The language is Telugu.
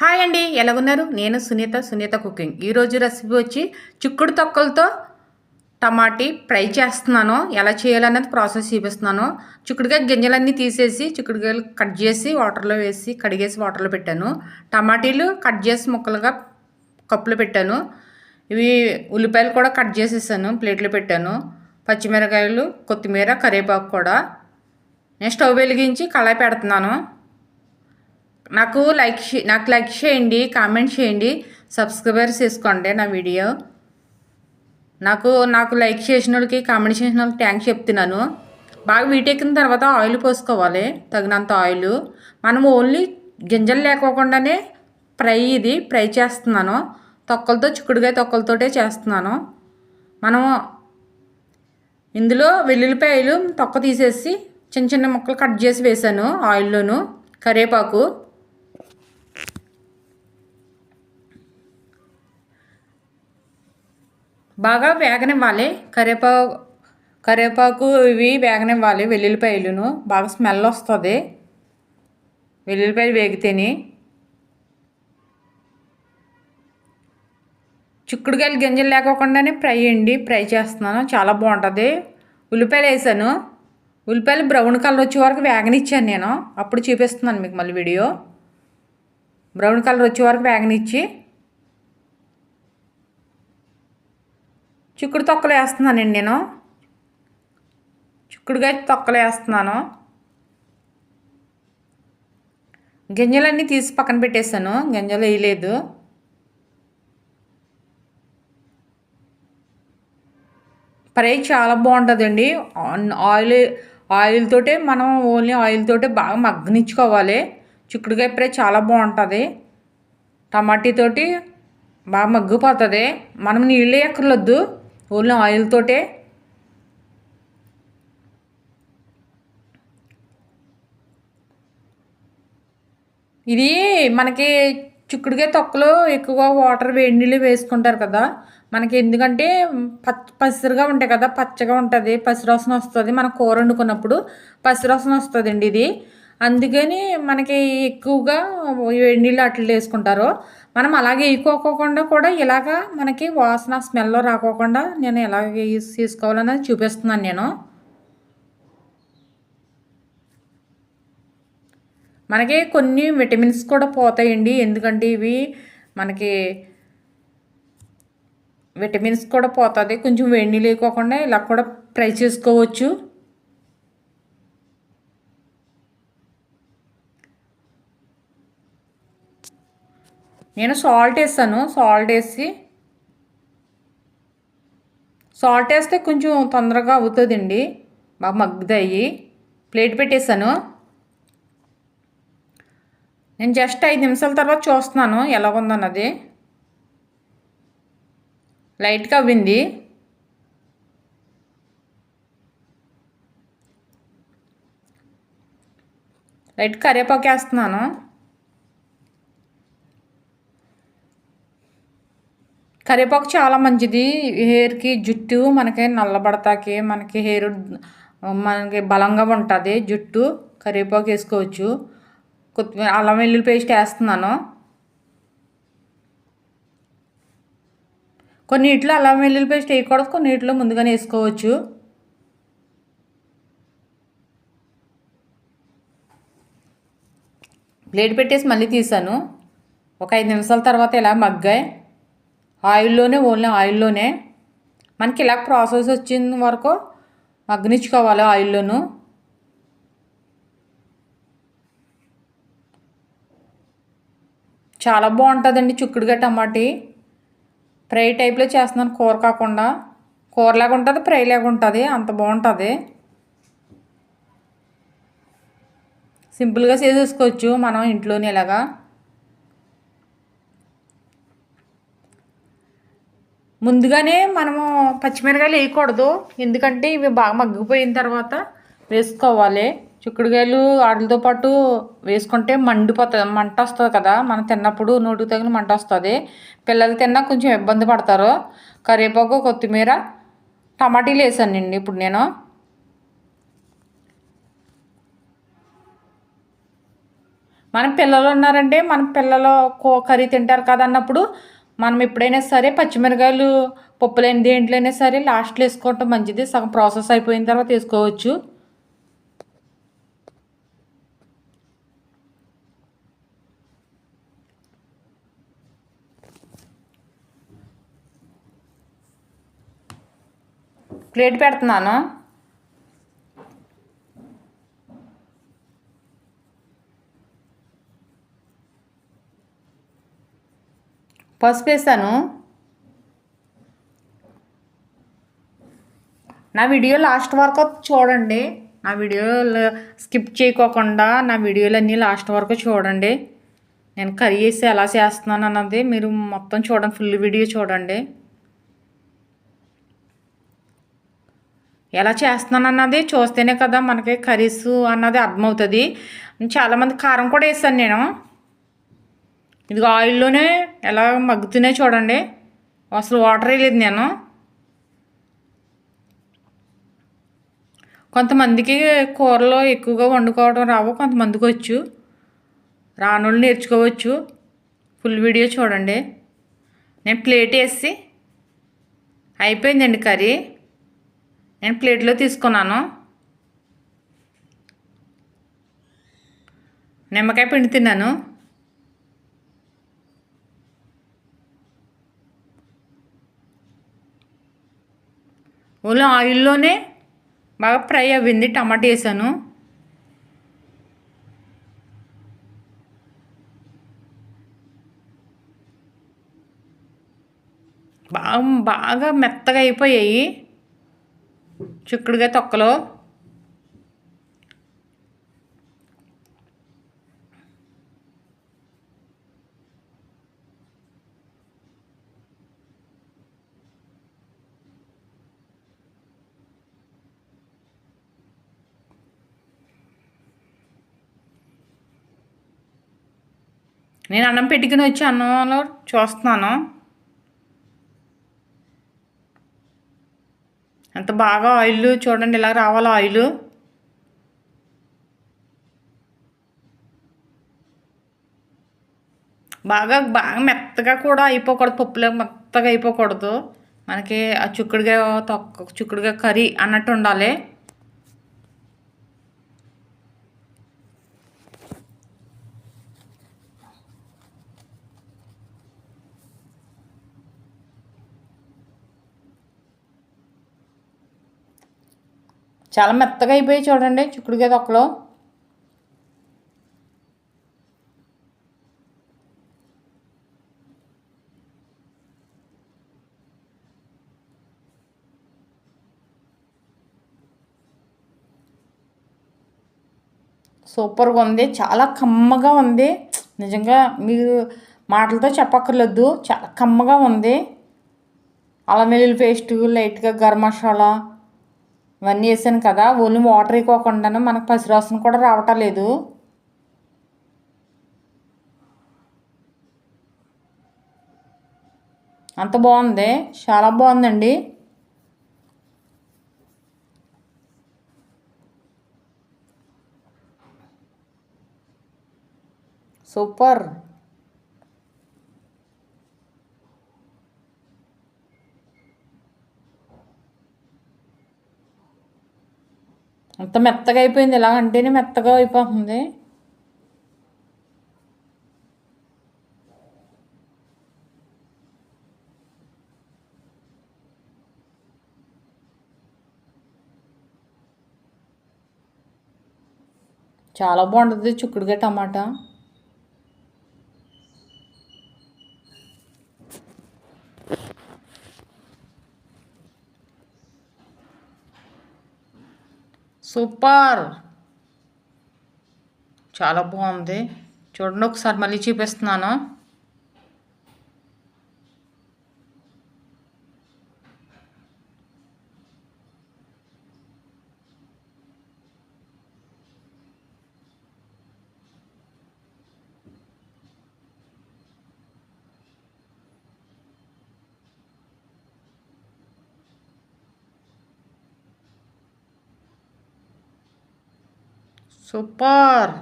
హాయ్ అండి ఎలాగున్నారు? నేను సునీత సునీత కుకింగ్. ఈరోజు రెసిపీ వచ్చి చిక్కుడు తొక్కలతో టమాటీ ఫ్రై చేస్తున్నాను. ఎలా చేయాలనేది ప్రాసెస్ చూపిస్తున్నాను. చిక్కుడుకాయ గింజలన్నీ తీసేసి చిక్కుడుకాయలు కట్ చేసి వాటర్లో వేసి కడిగేసి వాటర్లో పెట్టాను. టమాటీలు కట్ చేసి ముక్కలుగా కప్పులో పెట్టాను. ఇవి ఉల్లిపాయలు కూడా కట్ చేసేసాను ప్లేట్లో పెట్టాను. పచ్చిమిరకాయలు కొత్తిమీర కరివేపాకు కూడా. నేను స్టవ్ వెలిగించి కళాయి పెడుతున్నాను. నాకు లైక్ నాకు లైక్ చేయండి కామెంట్ చేయండి సబ్స్క్రైబర్ చేసుకోండి నా వీడియో నాకు నాకు లైక్ చేసిన వాళ్ళకి కామెంట్ చేసిన వాళ్ళకి థ్యాంక్స్ చెప్తున్నాను. బాగా వీటెక్కిన తర్వాత ఆయిల్ పోసుకోవాలి తగినంత ఆయిల్ మనం ఓన్లీ గింజలు లేకోకుండానే ఫ్రై ఇది ఫ్రై చేస్తున్నాను. తొక్కలతో చిక్కుడుగా తొక్కలతోటే చేస్తున్నాను. మనము ఇందులో వెల్లుల్లిపాయలు తొక్క తీసేసి చిన్న చిన్న ముక్కలు కట్ చేసి వేసాను ఆయిల్లోను కరివేపాకు. బాగా వేగనివ్వాలి. కరివేపాకు కరివేపాకు ఇవి వేగనివ్వాలి వెల్లుల్లిపాయలును. బాగా స్మెల్ వస్తుంది. వెల్లుల్లిపాయలు వేగితేని చిక్కుడుకాయలు గింజలు లేకోకుండానే ఫ్రై అండి. ఫ్రై చేస్తున్నాను. చాలా బాగుంటుంది. ఉల్లిపాయలు వేసాను. ఉల్లిపాయలు బ్రౌన్ కలర్ వచ్చే వరకు వేగనిచ్చాను నేను. అప్పుడు చూపిస్తున్నాను మీకు మళ్ళీ వీడియో. బ్రౌన్ కలర్ వచ్చే వరకు వేగనిచ్చి చిక్కుడు తొక్కలు వేస్తున్నానండి నేను. చిక్కుడుకాయ తొక్కలు వేస్తున్నాను. గింజలన్నీ తీసి పక్కన పెట్టేశాను. గింజలు వేయలేదు. ఫ్రై చాలా బాగుంటుందండి. ఆయిల్ ఆయిల్ తోటే మనం ఓన్లీ ఆయిల్ తోటే బాగా మగ్గనిచ్చుకోవాలి. చిక్కుడుకాయ ఫ్రై చాలా బాగుంటుంది. టమాటీ తోటి బాగా మగ్గిపోతుంది. మనం నీళ్ళు ఎక్కర్లొద్దు ఓన్లీ ఆయిల్ తోటే ఇది మనకి చిక్కుడుకాయ తొక్కలో ఎక్కువ వాటర్ వేడి నీళ్ళు వేసుకుంటారు కదా. మనకి ఎందుకంటే పచ్చ పసిరుగా ఉంటాయి కదా పచ్చగా ఉంటుంది పసిరసన వస్తుంది. మన కూర వండుకున్నప్పుడు పసిరసన వస్తుందండి ఇది. అందుకని మనకి ఎక్కువగా వేడి నీళ్ళు అట్లా వేసుకుంటారు. మనం అలాగే వేయకోకుండా కూడా ఇలాగా మనకి వాసన స్మెల్ రాకోకుండా నేను ఎలా తీసుకోవాలనేది చూపిస్తున్నాను నేను. మనకి కొన్ని విటమిన్స్ కూడా పోతాయండి. ఎందుకంటే ఇవి మనకి విటమిన్స్ కూడా పోతుంది. కొంచెం వేడి నీళ్ళు వేయకోకుండా ఇలా కూడా ట్రై చేసుకోవచ్చు. నేను సాల్ట్ వేస్తాను. సాల్ట్ వేసి సాల్ట్ వేస్తే కొంచెం తొందరగా అవుతుందండి. బాగా మగ్గుతాయి. ప్లేట్ పెట్టేశాను. నేను జస్ట్ ఐదు నిమిషాల తర్వాత చూస్తున్నాను ఎలా ఉందన్నది. లైట్గా అవ్వింది. లైట్ కరివేపాకు వేస్తున్నాను. కరివేపాకు చాలా మంచిది. హెయిర్కి జుట్టు మనకి నల్లబడతాకి మనకి హెయిర్ మనకి బలంగా ఉంటుంది. జుట్టు కరివేపాకు వేసుకోవచ్చు. కొత్తిమీర అల్లం వెల్లుల్లి పేస్ట్ వేస్తున్నాను. కొన్నిట్లో అల్లం వెల్లుల్లి పేస్ట్ వేయకూడదు కొన్నిట్లో ముందుగానే వేసుకోవచ్చు. ప్లేట్ పెట్టేసి మళ్ళీ తీసాను. ఒక ఐదు నిమిషాల తర్వాత ఇలా మగ్గాయి. ఆయిల్లోనే ఓన్లీ ఆయిల్లోనే. మనకి ఇలా ప్రాసెస్ వచ్చిన వరకు మగ్గనిచ్చుకోవాలి ఆయిల్లోను. చాలా బాగుంటుందండి చిక్కుడుగా టమాటీ. ఫ్రై టైప్లో చేస్తున్నాను కూర కాకుండా. కూరలాగా ఉంటుంది ఫ్రై లాగా ఉంటుంది అంత బాగుంటుంది. సింపుల్గా చేసేసుకోవచ్చు మనం ఇంట్లోనే ఇలాగా. ముందుగానే మనము పచ్చిమిరకాయలు వేయకూడదు. ఎందుకంటే ఇవి బాగా మగ్గిపోయిన తర్వాత వేసుకోవాలి. చిక్కుడుకాయలు వాటితో పాటు వేసుకుంటే మండిపోతుంది. మంట వస్తుంది కదా. మనం తిన్నప్పుడు నోటికి తగిన మంట వస్తుంది. పిల్లలు తిన్నా కొంచెం ఇబ్బంది పడతారు. కరివేపాకు కొత్తిమీర టమాటీలు వేసానండి ఇప్పుడు నేను. మన పిల్లలు ఉన్నారంటే మన పిల్లలు కో కర్రీ తింటారు కదా అన్నప్పుడు మనం ఎప్పుడైనా సరే పచ్చిమిరకాయలు పప్పులేని దేంట్లోనే సరే లాస్ట్లో వేసుకోవటం మంచిది. సగం ప్రాసెస్ అయిపోయిన తర్వాత వేసుకోవచ్చు. ప్లేట్ పెడుతున్నాను. పసుపు వేసాను నా వీడియో లాస్ట్ వరకు చూడండి. నా వీడియో స్కిప్ చేయకోకుండా నా వీడియోలన్నీ లాస్ట్ వరకు చూడండి. నేను కర్రీ వేసి ఎలా చేస్తున్నాను అన్నది మీరు మొత్తం చూడండి. ఫుల్ వీడియో చూడండి. ఎలా చేస్తున్నాను అన్నది చూస్తేనే కదా మనకి కర్రీస్ అన్నది అర్థమవుతుంది. చాలామంది కారం కూడా వేసాను నేను. ఇది ఆయిల్లోనే ఎలా మగ్గుతున్నాయి చూడండి. అసలు వాటర్ వేయలేదు నేను. కొంతమందికి కూరలో ఎక్కువగా వండుకోవడం రావు కొంతమందికి వచ్చు. రానుళ్ళు నేర్చుకోవచ్చు. ఫుల్ వీడియో చూడండి. నేను ప్లేట్ వేసి అయిపోయిందండి కర్రీ. నేను ప్లేట్లో తీసుకున్నాను. నిమ్మకాయ పిండి తిన్నాను. ఓన్లీ ఆయిల్లోనే బాగా ఫ్రై అవ్వింది టమాటా వేసాను. బాగా బాగా మెత్తగా అయిపోయాయి. చిక్కుడుగా తొక్కలో. నేను అన్నం పెట్టుకుని వచ్చి అన్నంలో చూస్తున్నాను. ఎంత బాగా ఆయిల్ చూడండి ఇలా రావాలి ఆయిల్. బాగా బాగా మెత్తగా కూడా అయిపోకూడదు పప్పులో మెత్తగా అయిపోకూడదు. మనకి ఆ చుక్కుడుగా తొక్క చుక్కుడుగా కర్రీ అన్నట్టు ఉండాలి. చాలా మెత్తగా అయిపోయి చూడండి చిక్కుడుకాయ తొక్కలో. సూపర్గా ఉంది చాలా కమ్మగా ఉంది. నిజంగా మీరు మాటలతో చెప్పక్కర్లేదు చాలా కమ్మగా ఉంది. అల్లం వెల్లుల్లి పేస్టు లైట్గా గరం మసాలా ఇవన్నీ వేసాను కదా. ఓన్లీ వాటర్ వేయకోకుండానే మనకు పసిరాసన కూడా రావటం లేదు. అంత బాగుంది. చాలా బాగుందండి. సూపర్. అంత మెత్తగా అయిపోయింది. ఇలా అంటేనే మెత్తగా అయిపోతుంది. చాలా బాగుంటుంది. చిక్కుడుగా టమాటా. సూపర్. చాలా బాగుంది. చూడండి ఒకసారి మళ్ళీ చూపిస్తున్నాను. సూపర్